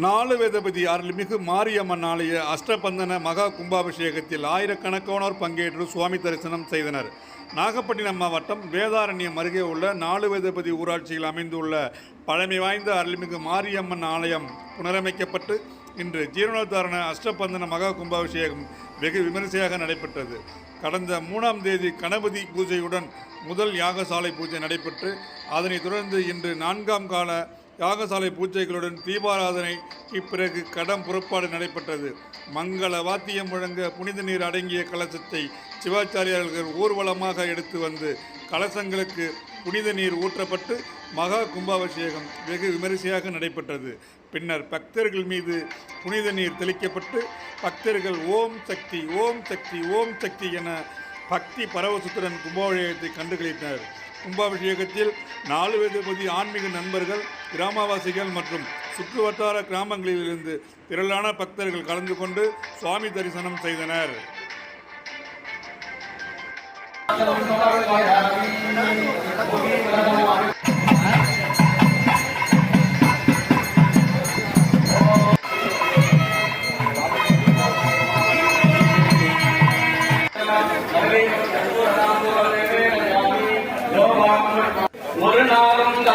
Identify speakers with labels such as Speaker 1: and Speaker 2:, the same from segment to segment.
Speaker 1: நாலு வேதபதி அருள்மிகு மாரியம்மன் ஆலய அஷ்டபந்தன மகா கும்பாபிஷேகத்தில் ஆயிரக்கணக்கானோர் பங்கேற்று சுவாமி தரிசனம் செய்தனர். நாகப்பட்டினம் மாவட்டம் வேதாரண்யம் அருகே உள்ள நாலு வேதபதி ஊராட்சியில் அமைந்துள்ள பழமை வாய்ந்த அருள்மிகு மாரியம்மன் ஆலயம் புனரமைக்கப்பட்டு இன்று ஜீரணோத்தாரண அஷ்டபந்தன மகா கும்பாபிஷேகம் வெகு விமரிசையாக நடைபெற்றது. கடந்த மூணாம் தேதி கணபதி பூஜையுடன் முதல் யாகசாலை பூஜை நடைபெற்று அதனைத் தொடர்ந்து இன்று நான்காம் கால யாகசாலை பூஜைகளுடன் தீபாராதனைக்கு பிறகு கடம் புறப்பாடு நடைபெற்றது. மங்கள வாத்தியம் முழங்க புனித நீர் அடங்கிய கலசத்தை சிவாச்சாரியார்கள் ஊர்வலமாக எடுத்து வந்து கலசங்களுக்கு புனித நீர் ஊற்றப்பட்டு மகா கும்பாபிஷேகம் வெகு விமரிசையாக நடைபெற்றது. பின்னர் பக்தர்கள் மீது புனித நீர் தெளிக்கப்பட்டு பக்தர்கள் ஓம் சக்தி ஓம் சக்தி ஓம் சக்தி என பக்தி பரவசத்துடன் கும்பாபிஷேகத்தை கண்டுகளித்தனர். கும்பாபிஷேகத்தில் நாலு வேதபதி ஆன்மீக நண்பர்கள் கிராமவாசிகள் மற்றும் சுற்றுவட்டார கிராமங்களிலிருந்து திரளான பக்தர்கள் கலந்து கொண்டு சுவாமி தரிசனம் செய்தனர்.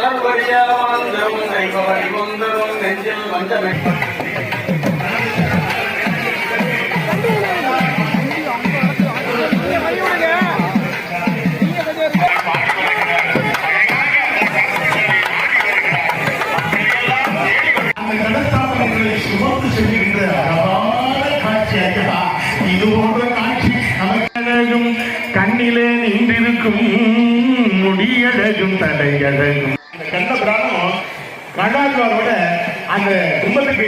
Speaker 2: நாளும் தளர்வறிய வாழ்ந்தரும் கைபவரி கொந்தரும் நெஞ்சில்
Speaker 3: கண்ணிலே நின்றிருக்கும் முடியழகும் தலையழகும். அந்த கண்ண பிராணம் கண்ணாடுவாரோட அந்த கும்பத்துக்கு